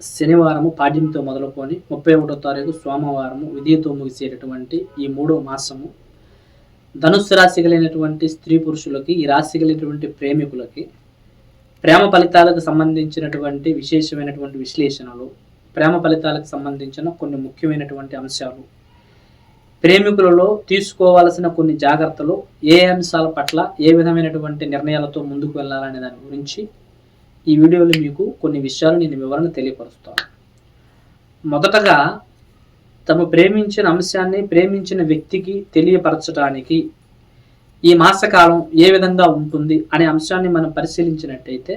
శనివారము పాడ్యంతో మొదలుకొని ముప్పై ఒకటో తారీఖు సోమవారము విధితో ముగిసేటటువంటి ఈ మూడో మాసము. ధనుస్సు రాశి కలిగినటువంటి స్త్రీ పురుషులకి ఈ రాశి కలిగినటువంటి ప్రేమికులకి ప్రేమ ఫలితాలకు సంబంధించినటువంటి విశేషమైనటువంటి విశ్లేషణలు ప్రేమ ఫలితాలకు సంబంధించిన కొన్ని ముఖ్యమైనటువంటి అంశాలు. ప్రేమికులలో తీసుకోవాల్సిన కొన్ని జాగ్రత్తలు ఏ అంశాల పట్ల ఏ విధమైనటువంటి నిర్ణయాలతో ముందుకు వెళ్ళాలనే దాని గురించి ఈ వీడియోలో మీకు కొన్ని విషయాలు నేను వివరణ తెలియపరుస్తాను. మొదటగా తమ ప్రేమించిన అంశాన్ని ప్రేమించిన వ్యక్తికి తెలియపరచడానికి ఈ మాసకాలం ఏ విధంగా ఉంటుంది అనే అంశాన్ని మనం పరిశీలించినట్టయితే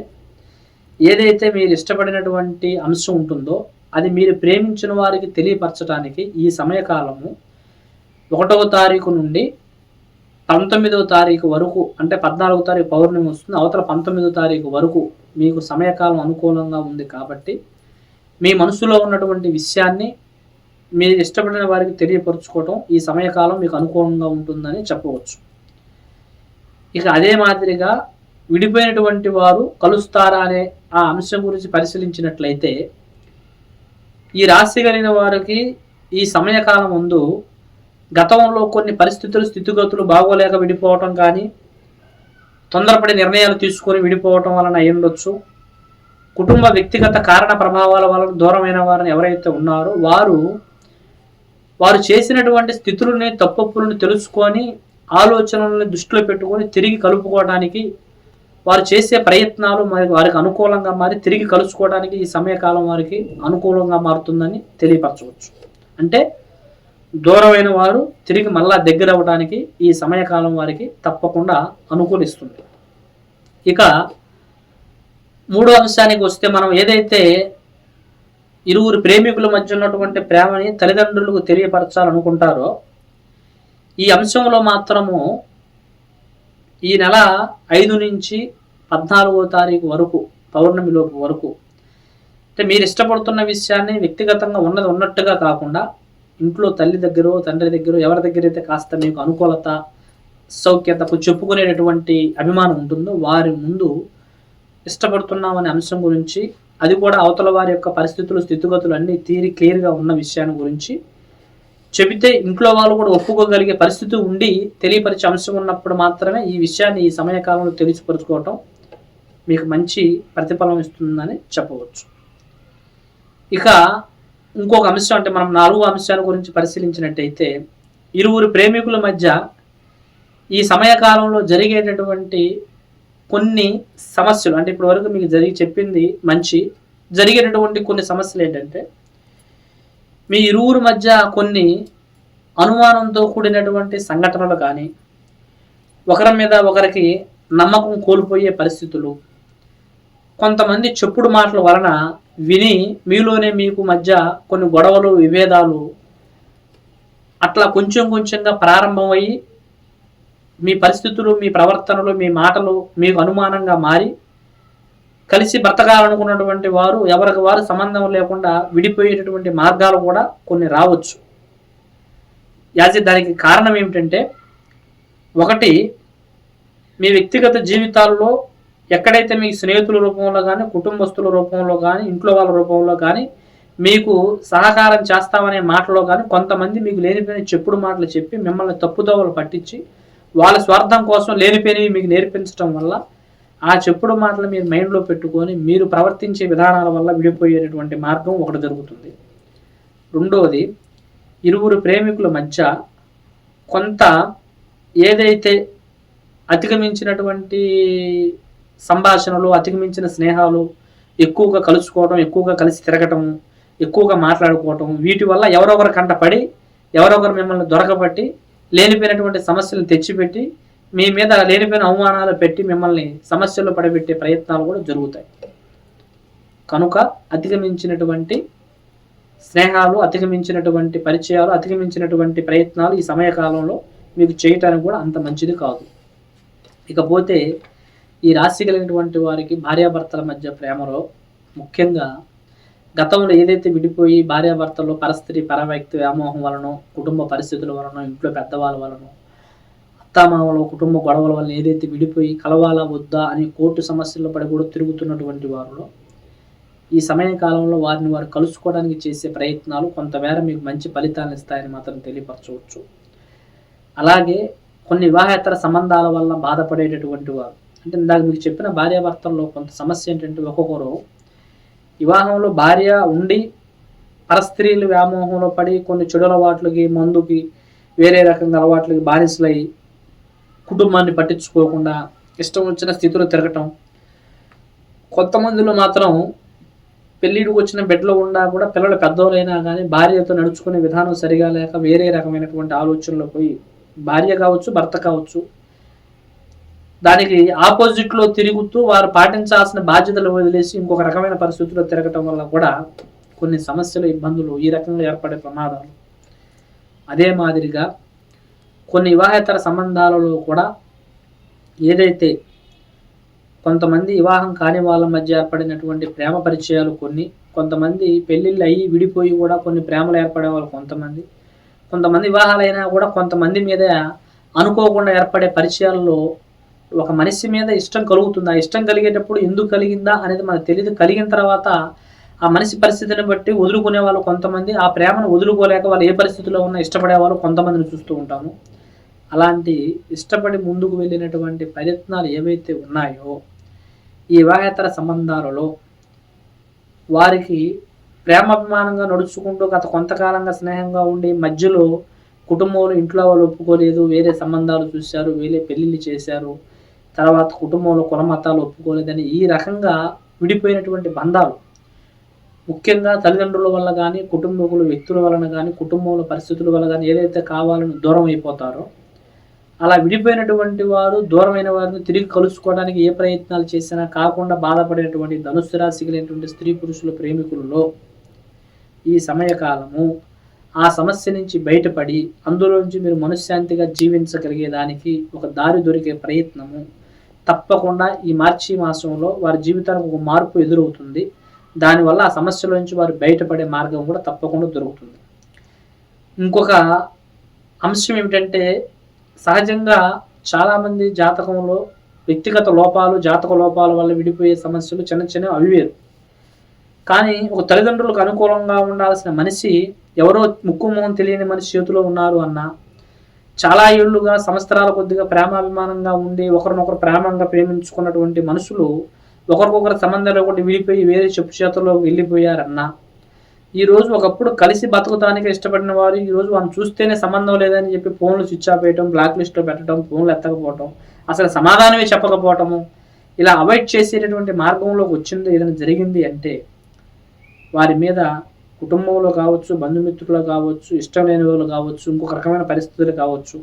ఏదైతే మీరు ఇష్టపడినటువంటి అంశం ఉంటుందో అది మీరు ప్రేమించిన వారికి తెలియపరచడానికి ఈ సమయకాలము ఒకటవ తారీఖు నుండి పంతొమ్మిదవ తారీఖు వరకు అంటే పద్నాలుగో తారీఖు పౌర్ణమి వస్తుంది అవతల పంతొమ్మిదో తారీఖు వరకు మీకు సమయకాలం అనుకూలంగా ఉంది కాబట్టి మీ మనసులో ఉన్నటువంటి విషయాన్ని మీరు ఇష్టపడిన వారికి తెలియపరుచుకోవటం ఈ సమయకాలం మీకు అనుకూలంగా ఉంటుందని చెప్పవచ్చు. ఇక అదే మాదిరిగా విడిపోయినటువంటి వారు కలుస్తారా అనే ఆ అంశం గురించి పరిశీలించినట్లయితే ఈ రాశి కలిగిన వారికి ఈ సమయకాలం ముందు గతంలో కొన్ని పరిస్థితులు స్థితిగతులు బాగోలేక విడిపోవటం కానీ తొందరపడి నిర్ణయాలు తీసుకొని విడిపోవటం వలన అయి ఉండొచ్చు? కుటుంబ వ్యక్తిగత కారణ ప్రభావాల వలన దూరమైన వారిని ఎవరైతే ఉన్నారో వారు వారు చేసినటువంటి స్థితులని తప్పప్పులను తెలుసుకొని ఆలోచనలను దృష్టిలో పెట్టుకొని తిరిగి కలుపుకోవడానికి వారు చేసే ప్రయత్నాలు మరి వారికి అనుకూలంగా మారి తిరిగి కలుసుకోవడానికి ఈ సమయకాలం వారికి అనుకూలంగా మారుతుందని తెలియపరచవచ్చు. అంటే దూరమైన వారు తిరిగి మళ్ళా దగ్గర అవ్వడానికి ఈ సమయకాలం వారికి తప్పకుండా అనుకూలిస్తుంది. ఇక మూడో అంశానికి వస్తే మనం ఏదైతే ఇరువురు ప్రేమికుల మధ్య ఉన్నటువంటి ప్రేమని తల్లిదండ్రులకు తెలియపరచాలనుకుంటారో ఈ అంశంలో మాత్రము ఈ నెల ఐదు నుంచి పద్నాలుగో తారీఖు వరకు పౌర్ణమిలోపు వరకు అంటే మీరు ఇష్టపడుతున్న విషయాన్ని వ్యక్తిగతంగా ఉన్నది ఉన్నట్టుగా కాకుండా ఇంట్లో తల్లి దగ్గర తండ్రి దగ్గర ఎవరి దగ్గర అయితే కాస్త మీకు అనుకూలత సౌఖ్యతకు చెప్పుకునేటటువంటి అభిమానం ఉంటుందో వారి ముందు ఇష్టపడుతున్నామనే అంశం గురించి అది కూడా అవతల వారి యొక్క పరిస్థితులు స్థితిగతులు అన్నీ తీరి క్లియర్గా ఉన్న విషయాన్ని గురించి చెబితే ఇంట్లో వాళ్ళు కూడా ఒప్పుకోగలిగే పరిస్థితి ఉండి తెలియపరిచే అంశం ఉన్నప్పుడు మాత్రమే ఈ విషయాన్ని ఈ సమయకాలంలో తెలిసిపరుచుకోవటం మీకు మంచి ప్రతిఫలం ఇస్తుందని చెప్పవచ్చు. ఇక ఇంకొక అంశం అంటే మనం నాలుగో అంశాల గురించి పరిశీలించినట్టయితే ఇరువురు ప్రేమికుల మధ్య ఈ సమయకాలంలో జరిగేటటువంటి కొన్ని సమస్యలు అంటే ఇప్పటి వరకు మీకు జరిగి చెప్పింది మంచి జరిగేటటువంటి కొన్ని సమస్యలు ఏంటంటే మీ ఇరువురు మధ్య కొన్ని అనుమానంతో కూడినటువంటి సంఘటనలు కానీ ఒకరి మీద ఒకరికి నమ్మకం కోల్పోయే పరిస్థితులు కొంతమంది చెప్పుడు మాటల వలన విని మీలోనే మీకు మధ్య కొన్ని గొడవలు విభేదాలు అట్లా కొంచెం కొంచెంగా ప్రారంభమయ్యి మీ పరిస్థితులు మీ ప్రవర్తనలు మీ మాటలు మీకు అనుమానంగా మారి కలిసి బ్రతకాలనుకున్నటువంటి వారు ఎవరికి వారు సంబంధం లేకుండా విడిపోయేటటువంటి మార్గాలు కూడా కొన్ని రావచ్చు. యాజ్ దానికి కారణం ఏమిటంటే ఒకటి మీ వ్యక్తిగత జీవితాల్లో ఎక్కడైతే మీ స్నేహితుల రూపంలో కానీ కుటుంబస్తుల రూపంలో కానీ ఇంట్లో వాళ్ళ రూపంలో కానీ మీకు సహకారం చేస్తామనే మాటలో కానీ కొంతమంది మీకు లేనిపోయిన చెప్పుడు మాటలు చెప్పి మిమ్మల్ని తప్పుదోవలు పట్టించి వాళ్ళ స్వార్థం కోసం లేనిపోయినవి మీకు నేర్పించడం వల్ల ఆ చెప్పుడు మాటలు మీరు మైండ్లో పెట్టుకొని మీరు ప్రవర్తించే విధానాల వల్ల విడిపోయేటటువంటి మార్గం ఒకటి జరుగుతుంది. రెండవది ఇరువురు ప్రేమికుల మధ్య కొంత ఏదైతే అతిగమించినటువంటి సంభాషణలు అతిగమించిన స్నేహాలు ఎక్కువగా కలుసుకోవడం ఎక్కువగా కలిసి తిరగటం ఎక్కువగా మాట్లాడుకోవటం వీటి వల్ల ఎవరొకరు కంటపడి ఎవరొకరు మిమ్మల్ని దొరకబట్టి లేనిపోయినటువంటి సమస్యలను తెచ్చిపెట్టి మీ మీద లేనిపోయిన అవమానాలు పెట్టి మిమ్మల్ని సమస్యల్లో పడబెట్టే ప్రయత్నాలు కూడా జరుగుతాయి. కనుక అధిగమించినటువంటి స్నేహాలు అధిగమించినటువంటి పరిచయాలు అధిగమించినటువంటి ప్రయత్నాలు ఈ సమయకాలంలో మీకు చేయటానికి కూడా అంత మంచిది కాదు. ఇకపోతే ఈ రాశి కలిగినటువంటి వారికి భార్యాభర్తల మధ్య ప్రేమలో ముఖ్యంగా గతంలో ఏదైతే విడిపోయి భార్యాభర్తల్లో పరస్త్రీ పరవ్యక్తి వ్యామోహం వలన కుటుంబ పరిస్థితుల వలన ఇంట్లో పెద్దవాళ్ళ వలన అత్తామామల కుటుంబ గొడవల వలన ఏదైతే విడిపోయి కలవాలా వద్దా అని కోర్టు సమస్యల్లో పడి కూడా తిరుగుతున్నటువంటి వారిలో ఈ సమయ కాలంలో వారిని వారు కలుసుకోవడానికి చేసే ప్రయత్నాలు కొంతమేర మీకు మంచి ఫలితాలను ఇస్తాయని మాత్రం తెలియపరచవచ్చు. అలాగే కొన్ని వివాహేతర సంబంధాల వల్ల బాధపడేటటువంటి వారు అంటే ఇందాక మీకు చెప్పిన భార్యాభర్తల్లో కొంత సమస్య ఏంటంటే ఒక్కొక్కరు వివాహంలో భార్య ఉండి పరస్త్రీలు వ్యామోహంలో పడి కొన్ని చెడు అలవాట్లకి మందుకి వేరే రకంగా అలవాట్లకి బానిసలై కుటుంబాన్ని పట్టించుకోకుండా ఇష్టం వచ్చిన స్థితిలో తిరగటం. కొంతమందిలో మాత్రం పెళ్ళిడికి వచ్చిన బెడ్లో ఉన్నా కూడా పిల్లలు పెద్దోళ్ళైనా కానీ భార్యతో నడుచుకునే విధానం సరిగా లేక వేరే రకమైనటువంటి ఆలోచనలో పోయి భార్య కావచ్చు భర్త కావచ్చు దానికి ఆపోజిట్లో తిరుగుతూ వారు పాటించాల్సిన బాధ్యతలు వదిలేసి ఇంకొక రకమైన పరిస్థితుల్లో తిరగటం వల్ల కూడా కొన్ని సమస్యలు ఇబ్బందులు ఈ రకంగా ఏర్పడే ప్రమాదాలు. అదే మాదిరిగా కొన్ని వివాహేతర సంబంధాలలో కూడా ఏదైతే కొంతమంది వివాహం కాని వాళ్ళ మధ్య ఏర్పడినటువంటి ప్రేమ పరిచయాలు కొన్ని కొంతమంది పెళ్ళిళ్ళు అయ్యి విడిపోయి కూడా కొన్ని ప్రేమలు ఏర్పడే వాళ్ళు కొంతమంది. కొంతమంది వివాహాలైనా కూడా కొంతమంది మీద అనుకోకుండా ఏర్పడే పరిచయాల్లో ఒక మనిషి మీద ఇష్టం కలుగుతుందా? ఇష్టం కలిగేటప్పుడు ఎందుకు కలిగిందా అనేది మనకు తెలియదు కలిగిన తర్వాత ఆ మనిషి పరిస్థితిని బట్టి వదులుకునే వాళ్ళు కొంతమంది ఆ ప్రేమను వదులుకోలేక వాళ్ళు ఏ పరిస్థితిలో ఉన్నా ఇష్టపడే వాళ్ళు కొంతమందిని చూస్తూ ఉంటాము. అలాంటి ఇష్టపడి ముందుకు వెళ్ళినటువంటి ప్రయత్నాలు ఏవైతే ఉన్నాయో ఈ వివాహేతర సంబంధాలలో వారికి ప్రేమాభిమానంగా నడుచుకుంటూ గత కొంతకాలంగా స్నేహంగా ఉండి మధ్యలో కుటుంబంలో ఇంట్లో వాళ్ళు ఒప్పుకోలేదు వేరే సంబంధాలు చూశారు వేరే పెళ్ళిళ్ళు చేశారు తర్వాత కుటుంబంలో కుల మతాలు ఒప్పుకోలేదని ఈ రకంగా విడిపోయినటువంటి బంధాలు. ముఖ్యంగా తల్లిదండ్రుల వల్ల కానీ కుటుంబకులు వ్యక్తుల వలన కానీ కుటుంబంలో పరిస్థితుల వల్ల కానీ ఏదైతే కావాలని దూరం అయిపోతారో అలా విడిపోయినటువంటి వారు దూరమైన వారిని తిరిగి కలుసుకోవడానికి ఏ ప్రయత్నాలు చేసినా కాకుండా బాధపడేటువంటి ధనుస్సు రాశి కలిగినటువంటి స్త్రీ పురుషుల ప్రేమికులలో ఈ సమయకాలము ఆ సమస్య నుంచి బయటపడి అందులో నుంచి మీరు మనశ్శాంతిగా జీవించగలిగేదానికి ఒక దారి దొరికే ప్రయత్నము. తప్పకుండా ఈ మార్చి మాసంలో వారి జీవితానికి ఒక మార్పు ఎదురవుతుంది. దానివల్ల ఆ సమస్యలోంచి వారు బయటపడే మార్గం కూడా తప్పకుండా దొరుకుతుంది. ఇంకొక అంశం ఏమిటంటే సహజంగా చాలామంది జాతకంలో వ్యక్తిగత లోపాలు జాతక లోపాల వల్ల విడిపోయే సమస్యలు చిన్న చిన్న అవి వేరు. కానీ ఒక తల్లిదండ్రులకు అనుకూలంగా ఉండాల్సిన మనిషి ఎవరో ముక్కు మొహం తెలియని మనిషి చేతిలో ఉన్నారు అన్న చాలా ఏళ్ళుగా సంవత్సరాల కొద్దిగా ప్రేమాభిమానంగా ఉండి ఒకరినొకరు ప్రేమంగా ప్రేమించుకున్నటువంటి మనుషులు ఒకరికొకరు సంబంధం లేకుండా విడిపోయి వేరే చెప్పు చేతుల్లో వెళ్ళిపోయారన్నా. ఈరోజు ఒకప్పుడు కలిసి బతుకుతానికి ఇష్టపడిన వారు ఈరోజు వాళ్ళు చూస్తేనే సంబంధం లేదని చెప్పి ఫోన్లు స్విచ్ ఆఫ్ వేయటం బ్లాక్ లిస్ట్లో పెట్టడం ఫోన్లు ఎత్తకపోవటం అసలు సమాధానమే చెప్పకపోవటము ఇలా అవాయిడ్ చేసేటటువంటి మార్గంలోకి వచ్చింది ఏదైనా జరిగింది అంటే వారి మీద కుటుంబంలో కావచ్చు బంధుమిత్రులు కావచ్చు ఇష్టం లేని వాళ్ళు కావచ్చు ఇంకొక రకమైన పరిస్థితులు కావచ్చు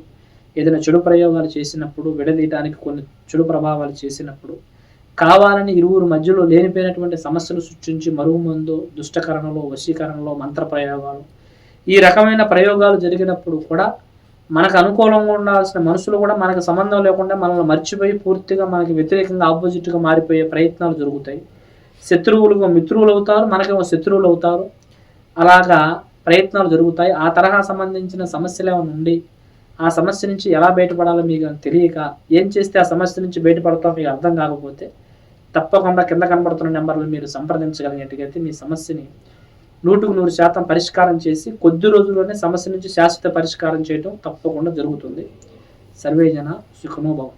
ఏదైనా చెడు ప్రయోగాలు చేసినప్పుడు విడదీయడానికి కొన్ని చెడు ప్రభావాలు చేసినప్పుడు కావాలని ఇరువురు మధ్యలో లేనిపోయినటువంటి సమస్యలు సృష్టించి మరుగుమందు దుష్టకరణలో వశీకరణలో మంత్ర ప్రయోగాలు ఈ రకమైన ప్రయోగాలు జరిగినప్పుడు కూడా మనకు అనుకూలంగా ఉండాల్సిన మనుషులు కూడా మనకు సంబంధం లేకుండా మనల్ని మర్చిపోయి పూర్తిగా మనకి వ్యతిరేకంగా ఆపోజిట్గా మారిపోయే ప్రయత్నాలు జరుగుతాయి. శత్రువులుగా మిత్రువులు అవుతారు మనకేమో శత్రువులు అవుతారు. అలాగా ప్రయత్నాలు జరుగుతాయి. ఆ తరహా సంబంధించిన సమస్యలు ఏమైనా ఉండి ఆ సమస్య నుంచి ఎలా బయటపడాలో మీకు తెలియక ఏం చేస్తే ఆ సమస్య నుంచి బయటపడతాం మీకు అర్థం కాకపోతే తప్పకుండా కింద కనబడుతున్న నెంబర్లు మీరు సంప్రదించగలిగినట్టుగైతే మీ సమస్యని నూటుకు నూరు శాతం పరిష్కారం చేసి కొద్ది రోజుల్లోనే సమస్య నుంచి శాశ్వత పరిష్కారం చేయడం తప్పకుండా జరుగుతుంది. సర్వేజన సుఖమో భవంతు